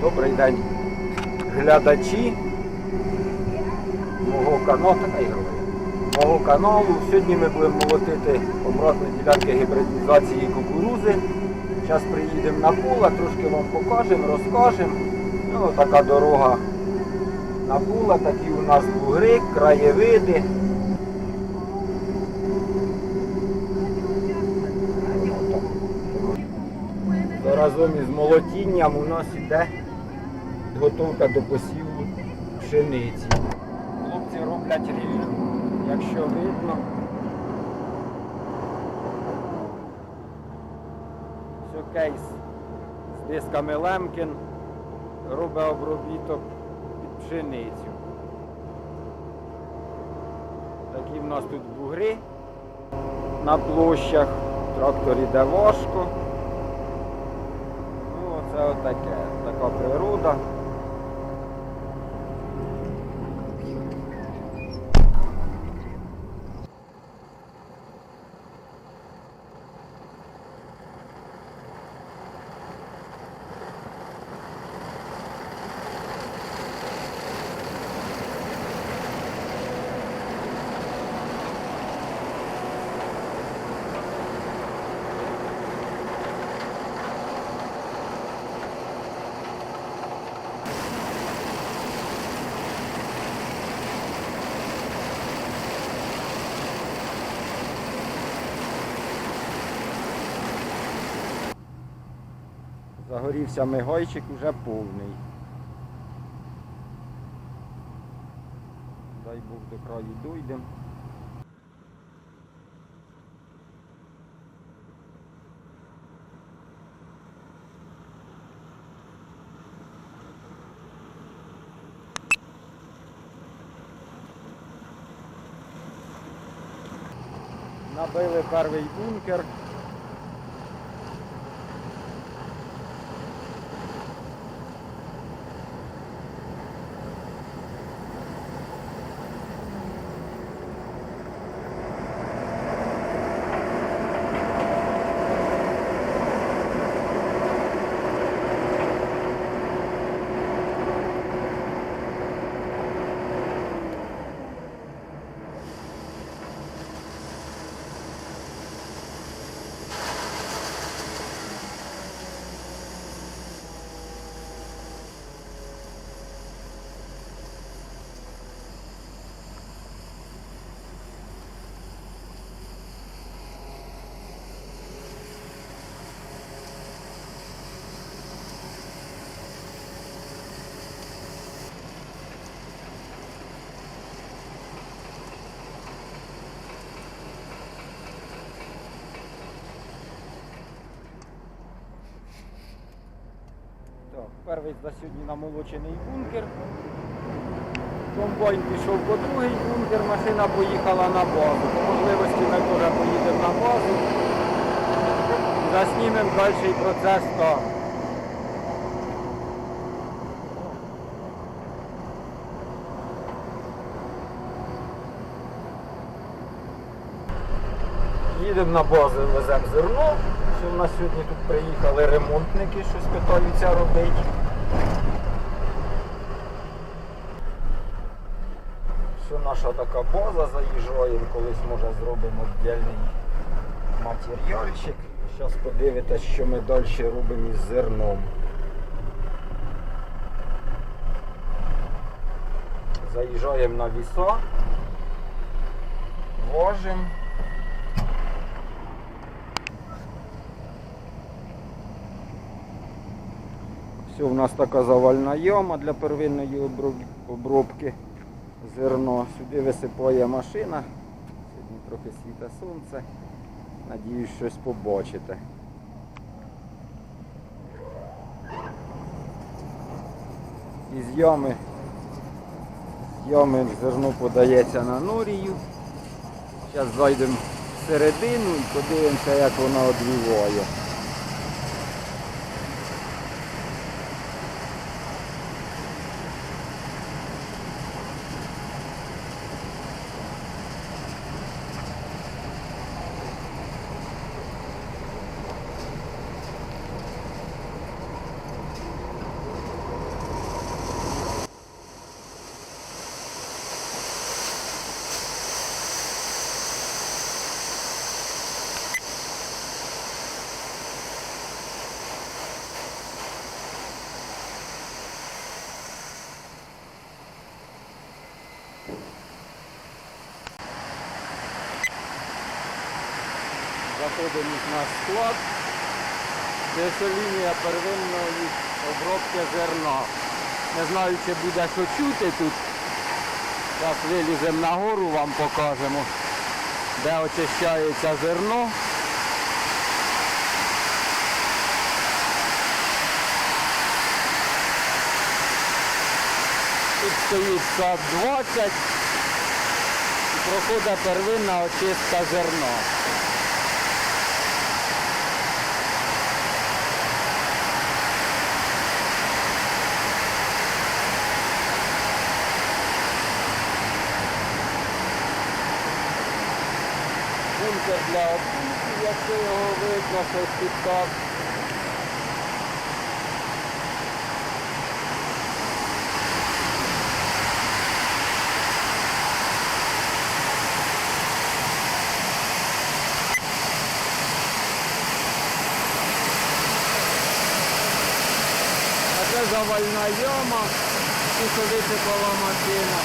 Добрий день, глядачі мого каналу. Мого каналу. Сьогодні ми будемо молотити обратно ділянки гібридизації кукурузи. Зараз приїдемо на поле, трошки вам покажемо, розкажемо. Ну, така дорога на поле, такі у нас бугри, краєвиди. Разом із молотінням у нас іде підготовка до посіву пшениці. Хлопці роблять рівню, якщо видно. Все кейс з дисками Лемкін робить обробіток під пшеницю. Такі в нас тут бугри на площах, трактор іде важко. Ну, оце отаке, така природа. Загорівся мигайчик уже повний. Дай Бог до краю дойдемо. Набили перший бункер. Так, перший за сьогодні намолочений бункер. Комбайн пішов по другий бункер, машина поїхала на базу. По можливості ми теж поїдемо на базу. Заснімемо далі процес там. Їдемо на базу, веземо зерно. Що в нас сьогодні тут приїхали ремонтники, щось питаються робити. Що наша така база, заїжджаємо, колись може зробимо віддільний матеріальчик. Зараз подивитесь, що ми далі робимо із зерном. Заїжджаємо на віса, ложимо. Все, у нас така завальна яма для первинної оброб- обробки зерно. Сюди висипає машина. Сьогодні трохи світе сонце. Надіюсь, щось побачите. Із ями, з ями зерно подається на норію. Зараз зайдемо всередину і подивимося, як вона одвіває. Знаходимось на склад. Це лінія первинної обробки зерна. Не знаю, чи буде що чути тут. Зараз виліземо нагору, вам покажемо, де очищається зерно. Тут стоїть сад 20 і проходить первинна очистка зерна. Бункер для обсухів, якщо його видно, щось тут так. А це завальна яма, суховисипала машина.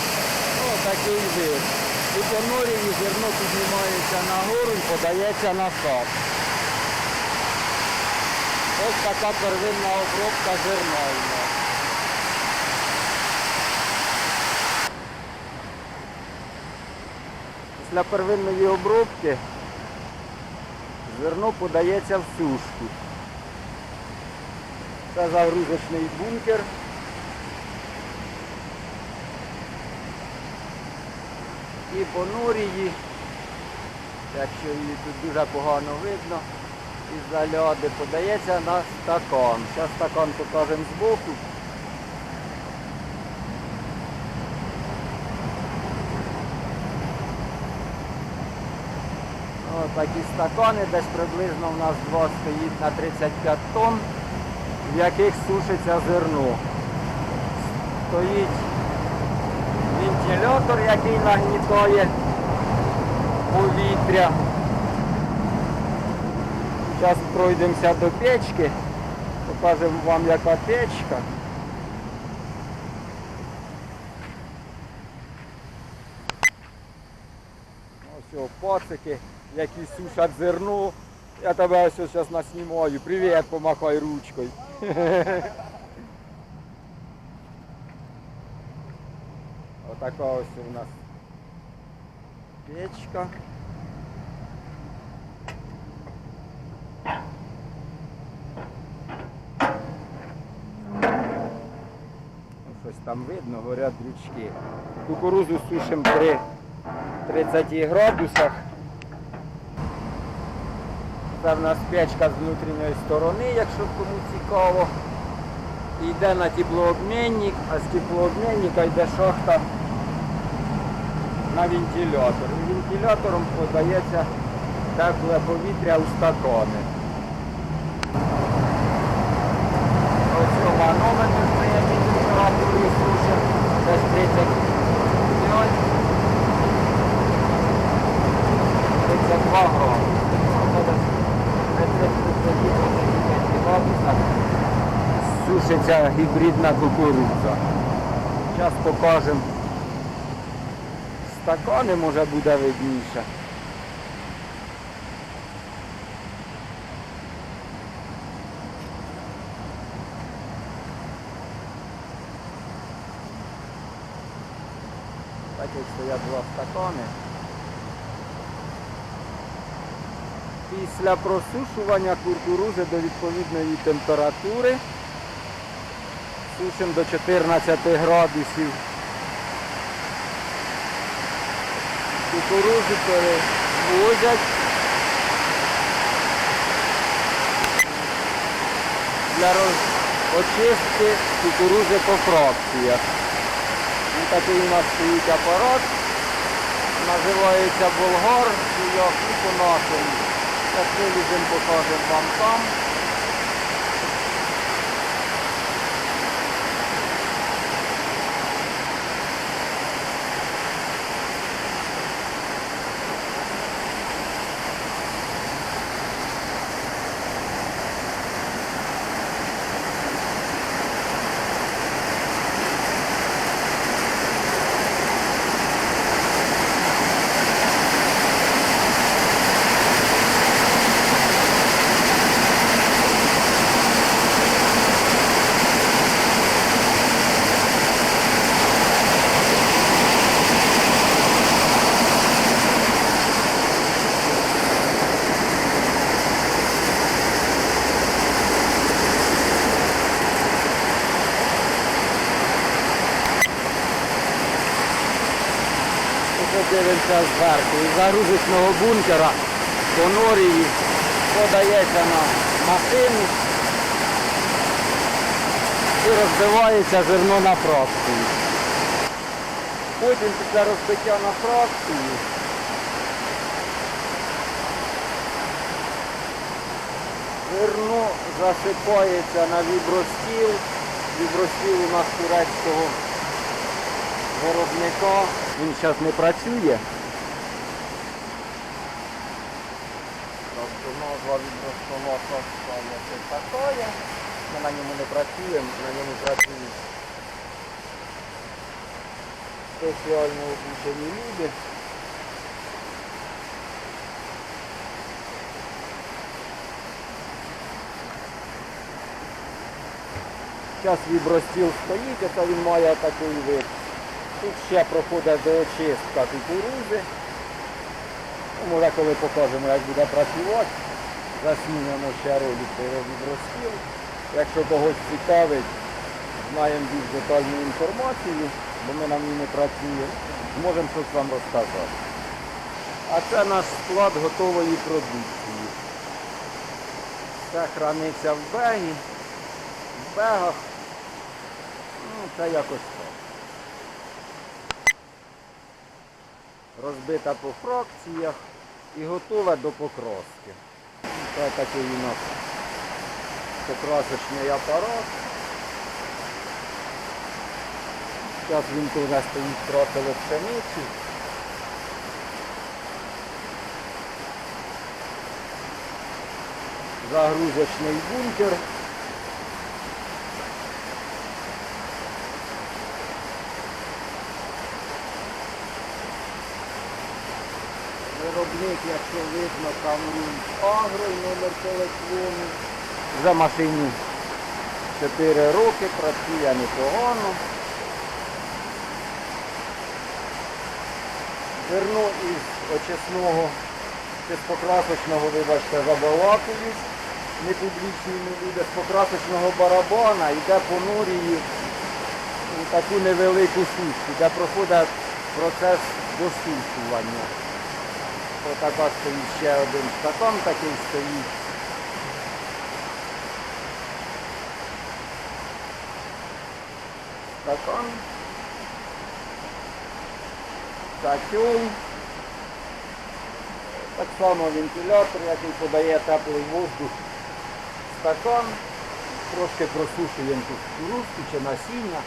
О, такий вид. І зерно піднімається нагору і подається на сад. Ось така первинна обробка зерна. Після первинної обробки зерно подається в сушку. Це загрузочний бункер. І по норії, якщо її тут дуже погано видно, із заляди подається на стакан. Зараз стакан покажемо збоку. Ось такі стакани, десь приблизно у нас два стоїть на 35 тонн, в яких сушиться зерно. Стоїть вентилятор, який нагнітає повітря. Зараз пройдемося до печки, покажемо вам яка печка. Ось о, пацики, які сушать зерно. Я тебе ось зараз наснімаю. Привіт, помахай ручкою. Отака ось у нас печка. Ну, Щось там видно, горять річки. Кукурузу сушимо при 30 градусах. Це в нас печка з внутрішньої сторони, якщо кому цікаво. Йде на теплообмінник, а з теплообмінника йде шахта на вентилятор. І вентилятором подається тепле повітря у стакани. Ось манометр стоять і температуру сушить. Десь 35, 32 градуси. Ну, це десь при 30 градусах сушиться гібридна кукурудза. Зараз покажемо стакани, може буде видніше. Так як стоять два стакани. Після просушування кукурузи до відповідної температури сушимо до 14 градусів. Кукурузу перевозять для очистки кукурузи по фракціях. Ось такий у нас стоїть апарат, називається болгар, як і по-нашому. Зараз виліземо, покажемо вам там. Дивимося зверху. Із загрузочного бункера по норії подається на машину і розбивається зерно на фракцію. Потім після розбиття на фракцію зерно засипається на вібростіл. Вібростіл у нас турецького виробника. Він зараз не працює. Тобто назва вібростола стала це такая. Ми на ньому не працюємо, на ньому працюють спеціально обучені люди. Зараз вібростіл стоїть, це він має такий вид. Тут ще проходить доочистка кукурузи. Ну, Може, коли покажемо, як буде працювати, заснімемо ще ролик про вібростіл. Якщо когось цікавить, знаємо більш детальну інформацію, бо ми на ній не працюємо, зможемо щось вам розказати. А це наш склад готової продукції. Це храниться в бегі, в бегах. Ну, це якось так. Розбита по фракціях і готова до покраски. Це такий у нас покрасочний апарат. Зараз він теж стоїть красиво пшениці. Загрузочний бункер. Виробник, якщо видно, там агро і номер телефону. За машині 4 роки, працює непогано. Зерно із очисного чи з покрасочного, вибачте, забалакують. Непублічні люди з покрасочного барабана йде по у таку невелику сушку, де проходить процес досушування. Отака стоїть ще один стакан такий стоїть. Стакан. Котел. Так само вентилятор, який подає теплий воздух. Стакан. Трошки просушуємо тут кукурузку чи насіння.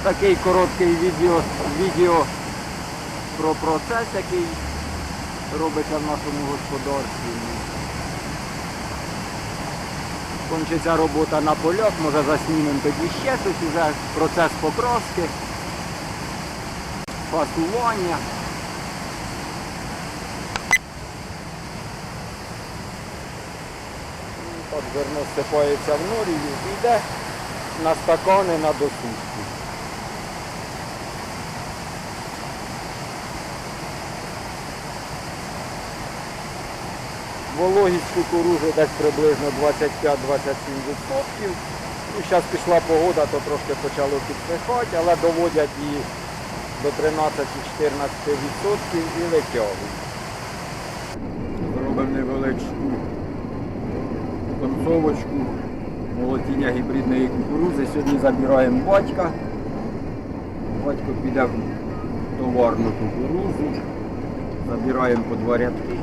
Такий короткий відео, відео про процес, який робиться в нашому господарстві. Кончиться робота на полях, може заснімемо тоді ще щось, уже процес покраски, фасування. Ну, Так зерно всипається в норію і йде на стакани на досушку. Вологість кукурузи десь приблизно 25-27%. Ну, зараз пішла погода, то трошки почало підсихати, але доводять її до 13-14% і витягують. Зробимо невеличку концовочку молотіння гібридної кукурузи. Сьогодні забираємо батька. Батько піде в товарну кукурузу. Забираємо по два рядки.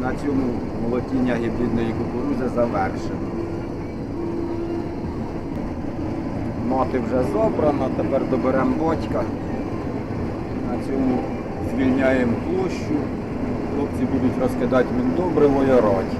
На цьому молотіння гібридної кукурузи завершено. Мати вже забрана, тепер доберемо батька. На цьому звільняємо площу. Хлопці будуть розкидати міндобриво і орати.